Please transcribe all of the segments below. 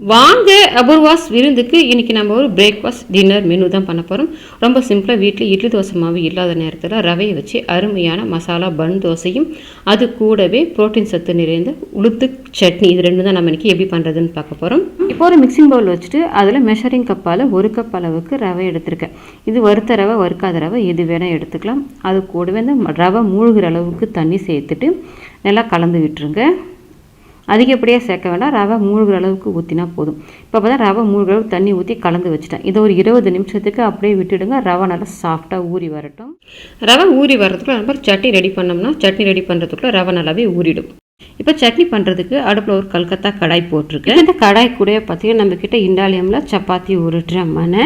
வாங்க அபூர்வாஸ் விருந்துக்கு இன்றைக்கி நம்ம ஒரு பிரேக்ஃபாஸ்ட் டின்னர் மெனு தான் பண்ண போகிறோம் ரொம்ப சிம்பிளாக வீட்டில் இட்லி தோசை மாவு இல்லாத நேரத்தில் ரவையை வச்சு அருமையான மசாலா பன் தோசையும் அது கூடவே புரோட்டீன் சத்து நிறைந்த உளுத்து சட்னி இது ரெண்டு தான் நம்ம இன்றைக்கி எப்படி பண்ணுறதுன்னு பார்க்க போகிறோம் இப்போ ஒரு மிக்சிங் பவுல் வச்சுட்டு அதில் மெஷரிங் கப்பால் ஒரு கப் அளவுக்கு ரவை எடுத்திருக்கேன். இது வறுத்த ரவை வறுக்காத ரவை எது வேணால் எடுத்துக்கலாம். அது கூடவே இந்த ரவை மூழ்கிற அளவுக்கு தண்ணி சேர்த்துட்டு நல்லா கலந்து விட்டுருங்க. அதிகப்படியாக சேர்க்க வேண்டாம். ரவை மூழ்கிற அளவுக்கு ஊற்றினா போதும். இப்போ பார்த்தா ரவை மூழ்கிற அளவுக்கு தண்ணி ஊற்றி கலந்து வச்சுட்டேன். இதை ஒரு இருபது நிமிஷத்துக்கு அப்படியே விட்டுடுங்க. ரவை நல்லா சாஃப்டாக ஊறி வரட்டும். ரவை ஊறி வர்றதுக்குள்ள நம்ம சட்னி ரெடி பண்ணோம்னா சட்னி ரெடி பண்ணுறதுக்குள்ள ரவை நல்லாவே ஊறிடும். இப்போ சட்னி பண்ணுறதுக்கு அடுப்பில் ஒரு கல்கத்தா கடாய் போட்டிருக்கு இந்த கடாய் கூட பார்த்தீங்கன்னா நம்மக்கிட்ட இண்டாலியமில் சப்பாத்தி உருட்டுற மனை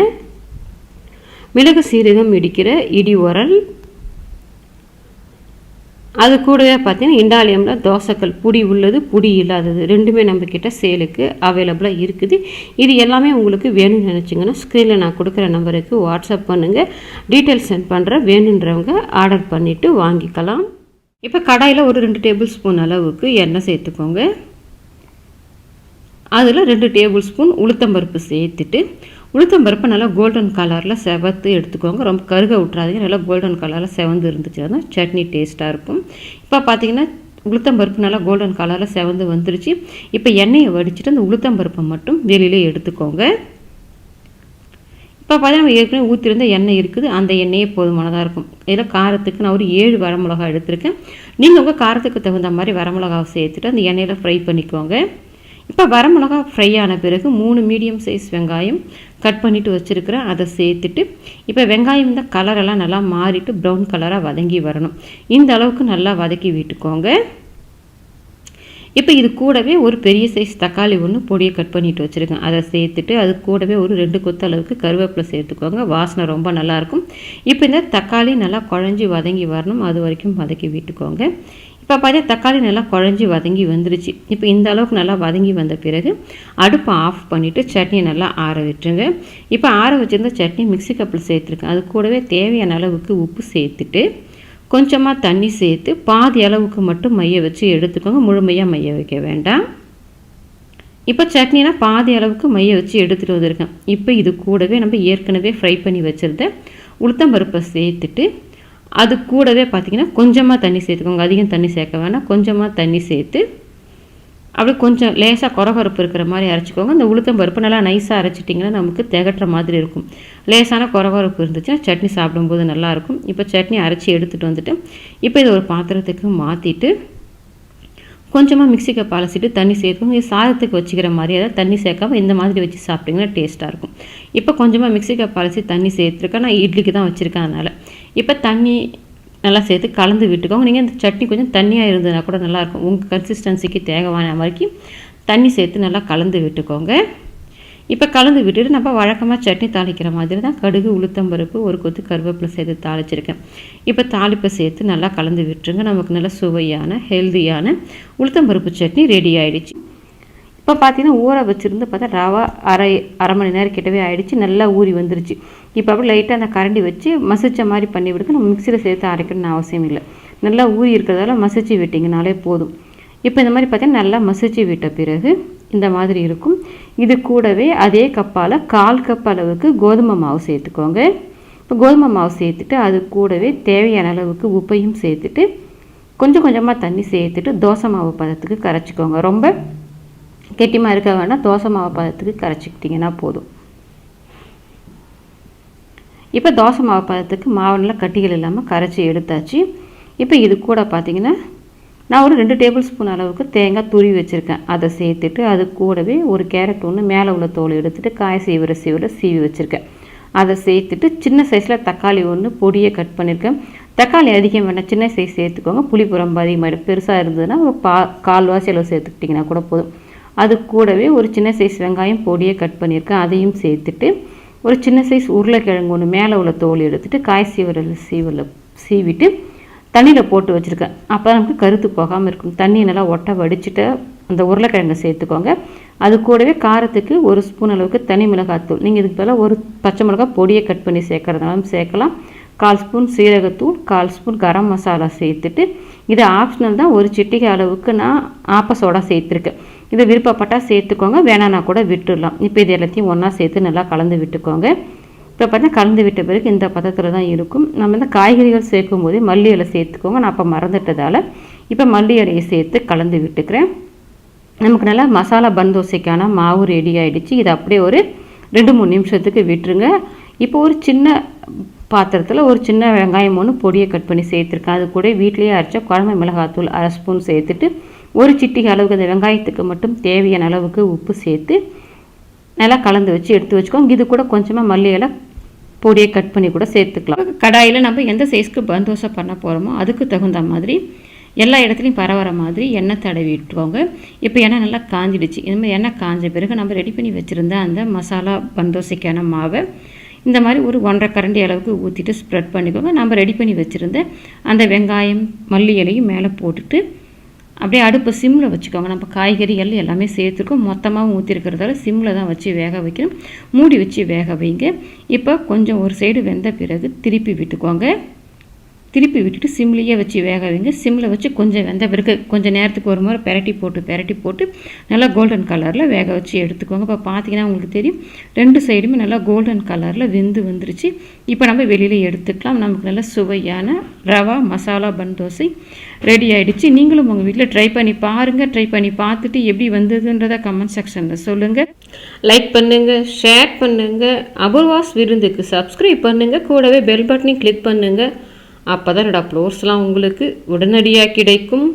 மிளகு சீரகம் இடிக்கிற இடி உரல் அது கூடவே பார்த்தீங்கன்னா இண்டாலியமில் தோசைக்கல் புடி உள்ளது புடி இல்லாதது. ரெண்டுமே நம்மக்கிட்ட சேலுக்கு அவைலபிளாக இருக்குது. இது எல்லாமே உங்களுக்கு வேணும்னு நினச்சிங்கன்னா ஸ்க்ரீனில் நான் கொடுக்குற நம்பருக்கு வாட்ஸ்அப் பண்ணுங்கள் டீட்டெயில்ஸ் சென்ட் பண்ணுறேன் வேணுன்றவங்க ஆர்டர் பண்ணிவிட்டு வாங்கிக்கலாம். இப்போ கடாயில் ஒரு ரெண்டு டேபிள் ஸ்பூன் அளவுக்கு எண்ணெய் சேர்த்துக்கோங்க. அதில் ரெண்டு டேபிள் ஸ்பூன் உளுத்தம்பருப்பு சேர்த்துட்டு உளுத்தம்பருப்பு நல்லா கோல்டன் கலரில் செவத்து எடுத்துக்கோங்க. ரொம்ப கருக விட்றாதீங்க நல்லா கோல்டன் கலரில் செவந்து இருந்துச்சுன்னா சட்னி டேஸ்ட்டாக இருக்கும். இப்போ பார்த்தீங்கன்னா உளுத்தம்பருப்பு நல்லா கோல்டன் கலரில் செவந்து வந்துருச்சு. இப்போ எண்ணெயை வடிச்சிட்டு அந்த உளுத்தம்பருப்பை மட்டும் வெளியிலே எடுத்துக்கோங்க. இப்போ பார்த்தீங்கன்னா நம்ம ஏற்கனவே ஊற்றிருந்த எண்ணெய் இருக்குது. அந்த எண்ணெயே போதுமானதாக இருக்கும். இதில் காரத்துக்கு நான் ஒரு ஏழு வரமிளகா எடுத்திருக்கேன். நீங்கள் உங்கள் காரத்துக்கு தகுந்த மாதிரி வரமிளகாவை சேர்த்துட்டு அந்த எண்ணெயில் ஃப்ரை பண்ணிக்கோங்க. இப்போ வரமிளகா ஃப்ரை ஆன பிறகு மூணு மீடியம் சைஸ் வெங்காயம் கட் பண்ணிவிட்டு வச்சுருக்கிறேன் அதை சேர்த்துட்டு இப்போ வெங்காயம் இந்த கலரெல்லாம் நல்லா மாறிட்டு ப்ரௌன் கலராக வதங்கி வரணும். இந்த அளவுக்கு நல்லா வதக்கி விட்டுக்கோங்க. இப்போ இது கூடவே ஒரு பெரிய சைஸ் தக்காளி ஒன்று பொடியை கட் பண்ணிட்டு வச்சுருக்கேன். அதை சேர்த்துட்டு அது கூடவே ஒரு ரெண்டு கொத்து அளவுக்கு கருவேப்பிலை சேர்த்துக்கோங்க. வாசனை ரொம்ப நல்லாயிருக்கும் இப்போ இந்த தக்காளி நல்லா குழஞ்சி வதங்கி வரணும். அது வரைக்கும் வதக்கி விட்டுக்கோங்க. இப்போ பார்த்தா தக்காளி நல்லா குழஞ்சி வதங்கி வந்துருச்சு. இப்போ இந்த அளவுக்கு நல்லா வதங்கி வந்த பிறகு அடுப்பை ஆஃப் பண்ணிவிட்டு சட்னியை நல்லா ஆற விட்டுருங்க. இப்போ ஆற வச்சுருந்த சட்னி மிக்ஸி கப்பில் சேர்த்துருக்கேன். அது கூடவே தேவையான அளவுக்கு உப்பு சேர்த்துட்டு கொஞ்சமாக தண்ணி சேர்த்து பாதி அளவுக்கு மட்டும் மைய வச்சு எடுத்துக்கோங்க. முழுமையாக மைய வைக்க வேண்டாம். இப்போ சட்னினா பாதி அளவுக்கு மைய வச்சு எடுத்துகிட்டு வந்திருக்கேன். இப்போ இது கூடவே நம்ம ஏற்கனவே ஃப்ரை பண்ணி வச்சுருந்த உளுத்தம்பருப்பை சேர்த்துட்டு அது கூடவே பார்த்திங்கன்னா கொஞ்சமாக தண்ணி சேர்த்துக்கோங்க. அதிகம் தண்ணி சேர்க்க வேணாம். கொஞ்சமாக தண்ணி சேர்த்து அப்படியே கொஞ்சம் லேசாக குறகுறப்பு இருக்கிற மாதிரி அரைச்சிக்கோங்க. இந்த உளுத்தம் பருப்பு நல்லா நைஸாக அரைச்சிட்டிங்கன்னா நமக்கு திகட்டுற மாதிரி இருக்கும். லேசான குறகுறப்பு இருந்துச்சுன்னா சட்னி சாப்பிடும்போது நல்லாயிருக்கும் இப்போ சட்னி அரைச்சி எடுத்துகிட்டு வந்துட்டு இப்போ இதை ஒரு பாத்திரத்துக்கு மாற்றிட்டு கொஞ்சமாக மிக்ஸி பாலசிட்டு தண்ணி சேர்த்துக்கோங்க. இது சாதத்துக்கு வச்சுக்கிற மாதிரி அதாவது தண்ணி சேர்க்காம இந்த மாதிரி வச்சு சாப்பிட்டிங்கன்னா டேஸ்ட்டாக இருக்கும். இப்போ கொஞ்சமாக மிக்ஸி கப் அலசி தண்ணி சேர்த்துருக்கேன். நான் இட்லிக்கு தான் வச்சுருக்கேன் அதனால். இப்போ தண்ணி நல்லா சேர்த்து கலந்து விட்டுக்கோங்க. நீங்கள் இந்த சட்னி கொஞ்சம் தண்ணியாக இருந்ததுனா கூட நல்லாயிருக்கும். உங்கள் கன்சிஸ்டன்சிக்கு தேவையான வரைக்கும் தண்ணி சேர்த்து நல்லா கலந்து விட்டுக்கோங்க. இப்போ கலந்து விட்டுட்டு நம்ம வழக்கமாக சட்னி தாளிக்கிற மாதிரி தான் கடுகு உளுத்தம்பருப்பு ஒரு கொத்து கருவேப்பிலை சேர்த்து தாளிச்சிருக்கேன். இப்போ தாளிப்பை சேர்த்து நல்லா கலந்து விட்டுருங்க. நமக்கு நல்ல சுவையான ஹெல்தியான உளுத்தம்பருப்பு சட்னி ரெடி ஆகிடுச்சு இப்போ பார்த்தீங்கன்னா ஊற வச்சுருந்து பார்த்தா ரவா அரை அரை மணி நேரம் கிட்டவே ஆகிடுச்சு நல்லா ஊறி வந்துருச்சு. இப்போ அப்படி லைட்டாக அந்த கரண்டி வச்சு மசிச்ச மாதிரி பண்ணி விடுக்க நம்ம மிக்சியில் சேர்த்து அரைக்கணும்னு அவசியம் இல்லை. நல்லா ஊறி இருக்கிறதால மசிச்சு விட்டிங்கனாலே போதும். இப்போ இந்த மாதிரி பார்த்தீங்கன்னா நல்லா மசிச்சு விட்ட பிறகு இந்த மாதிரி இருக்கும். இது கூடவே அதே கப்பால் கால் கப் அளவுக்கு கோதுமை மாவு சேர்த்துக்கோங்க. இப்போ கோதுமை மாவு சேர்த்துட்டு அது கூடவே தேவையான அளவுக்கு உப்பையும் சேர்த்துட்டு கொஞ்சம் கொஞ்சமாக தண்ணி சேர்த்துட்டு தோசை மாவு பதத்துக்கு கரைச்சிக்கோங்க. ரொம்ப கெட்டிமாக இருக்க வேணால் தோசை மாவு பதத்துக்கு கரைச்சிக்கிட்டிங்கன்னா போதும். இப்போ தோசை மாவு பதத்துக்கு மாவுனில் கட்டிகள் இல்லாமல் கரைச்சி எடுத்தாச்சு. இப்போ இது கூட பார்த்திங்கன்னா நான் ஒரு ரெண்டு டேபிள் ஸ்பூன் அளவுக்கு தேங்காய் துருவி வச்சுருக்கேன். அதை சேர்த்துட்டு அது கூடவே ஒரு கேரட் ஒன்று மேலே உள்ள தோல் எடுத்துகிட்டு காய சீவிர சீவிர சீவி வச்சுருக்கேன். அதை சேர்த்துட்டு சின்ன சைஸில் தக்காளி ஒன்று பொடியை கட் பண்ணியிருக்கேன் தக்காளி அதிகம் வேணாம் சின்ன சைஸ் சேர்த்துக்கோங்க. புளிப்புறம்பு அதிகமாக பெருசாக இருந்ததுன்னா ஒரு பா கால்வாசி அளவு சேர்த்துக்கிட்டிங்கன்னா கூட போதும். அது கூடவே ஒரு சின்ன சைஸ் வெங்காயம் பொடியை கட் பண்ணியிருக்கேன். அதையும் சேர்த்துட்டு ஒரு சின்ன சைஸ் உருளைக்கிழங்கு ஒன்று மேலே உள்ள தோல் எடுத்துகிட்டு காய் சீவரில் சீவரில் சீவிட்டு தண்ணியில் போட்டு வச்சுருக்கேன். அப்போ நமக்கு கருத்து போகாமல் இருக்கும். தண்ணியை நல்லா ஒட்ட வடிச்சிட்டு அந்த உருளைக்கிழங்கை சேர்த்துக்கோங்க. அது கூடவே காரத்துக்கு ஒரு ஸ்பூன் அளவுக்கு தனி மிளகாத்தூள். நீங்கள் இதுக்கு பதிலாக ஒரு பச்சை மிளகாய் பொடியை கட் பண்ணி சேர்க்குறதுனாலும் சேர்க்கலாம். கால் ஸ்பூன் சீரகத்தூள் கால் ஸ்பூன் கரம் மசாலா சேர்த்துட்டு இது ஆப்ஷனல் தான். ஒரு சிட்டிகை அளவுக்கு நான் ஆப்ப சோடா சேர்த்துருக்கேன். இதை விருப்பப்பட்டால் சேர்த்துக்கோங்க. வேணான்னா கூட விட்டுடலாம். இப்போ இது எல்லாத்தையும் ஒன்றா சேர்த்து நல்லா கலந்து விட்டுக்கோங்க. இப்போ பார்த்தா கலந்து விட்ட பிறகு இந்த பதத்தில் தான் இருக்கும். நம்ம இந்த காய்கறிகள் சேர்க்கும் போதே மல்லி இலை சேர்த்துக்கோங்க. நான் அப்போ மறந்துட்டதால். இப்போ மல்லி இலையை சேர்த்து கலந்து விட்டுக்கிறேன். நமக்கு நல்லா மசாலா பன் தோசைக்கான மாவு ரெடி ஆகிடுச்சு இது அப்படியே ஒரு ரெண்டு மூணு நிமிஷத்துக்கு விட்டுருங்க. இப்போ ஒரு சின்ன பாத்திரத்தில் ஒரு சின்ன வெங்காயம் ஒன்று பொடியை கட் பண்ணி சேர்த்துருக்கேன். அது கூட வீட்லேயே அரைச்ச குழம்பு மிளகாத்தூள் அரை ஸ்பூன் சேர்த்துட்டு ஒரு சிட்டிகை அளவுக்கு அந்த வெங்காயத்துக்கு மட்டும் தேவையான அளவுக்கு உப்பு சேர்த்து நல்லா கலந்து வச்சு எடுத்து வச்சுக்கோங்க. இது கூட கொஞ்சமாக மல்லி இலை பொடியை கட் பண்ணி கூட சேர்த்துக்கலாம். கடாயில் நம்ம எந்த சைஸ்க்கு பந்தோசை பண்ண போகிறோமோ அதுக்கு தகுந்த மாதிரி எல்லா இடத்துலையும் பரவற மாதிரி எண்ணெய் தடவி விட்டுக்கோங்க. இப்போ எண்ணெய் நல்லா காஞ்சிடுச்சு. இந்த மாதிரி எண்ணெய் காஞ்ச பிறகு நம்ம ரெடி பண்ணி வச்சுருந்த அந்த மசாலா பந்தோசைக்கான மாவை இந்த மாதிரி ஒரு ஒன்றரை கரண்டி அளவுக்கு ஊற்றிட்டு ஸ்ப்ரெட் பண்ணிக்கோங்க. நம்ம ரெடி பண்ணி வச்சுருந்த அந்த வெங்காயம் மல்லி இலையும் மேலே போட்டுட்டு அப்படியே அடுப்பை சிம்மில் வச்சுக்கோங்க. நம்ம காய்கறிகள் எல்லாமே சேர்த்துருக்கோம். மொத்தமாகவும் ஊற்றிருக்கிறதால சிம்மில் தான் வச்சு வேக வைக்கணும். மூடி வச்சு வேக வைங்க. இப்போ கொஞ்சம் ஒரு சைடு வெந்த பிறகு திருப்பி விட்டுக்கோங்க. திருப்பி விட்டுட்டு சிம்லேயே வச்சு வேக வைங்க. சிம்மில் வச்சு கொஞ்சம் வெந்த பிறகு கொஞ்சம் நேரத்துக்கு ஒரு முறை பெரட்டி போட்டு பெரட்டி போட்டு நல்லா கோல்டன் கலரில் வேக வச்சு எடுத்துக்கோங்க. இப்போ பார்த்தீங்கன்னா உங்களுக்கு தெரியும் ரெண்டு சைடுமே நல்லா கோல்டன் கலரில் வெந்து வந்துருச்சு. இப்போ நம்ம வெளியில் எடுத்துக்கலாம். நமக்கு நல்ல சுவையான ரவா மசாலா பன் தோசை ரெடி ஆகிடுச்சு நீங்களும் உங்கள் வீட்டில் ட்ரை பண்ணி பாருங்கள் ட்ரை பண்ணி பார்த்துட்டு எப்படி வந்ததுன்றதை கமெண்ட் செக்ஷனில் சொல்லுங்கள் லைக் பண்ணுங்கள் ஷேர் பண்ணுங்கள் அபூர்வாஸ் விருந்துக்கு சப்ஸ்கிரைப் பண்ணுங்கள் கூடவே பெல் பட்டனையும் கிளிக் பண்ணுங்கள் அப்போ தான் என்னோடய ப்ளோர்ஸ்லாம் உங்களுக்கு உடனடியாக கிடைக்கும்.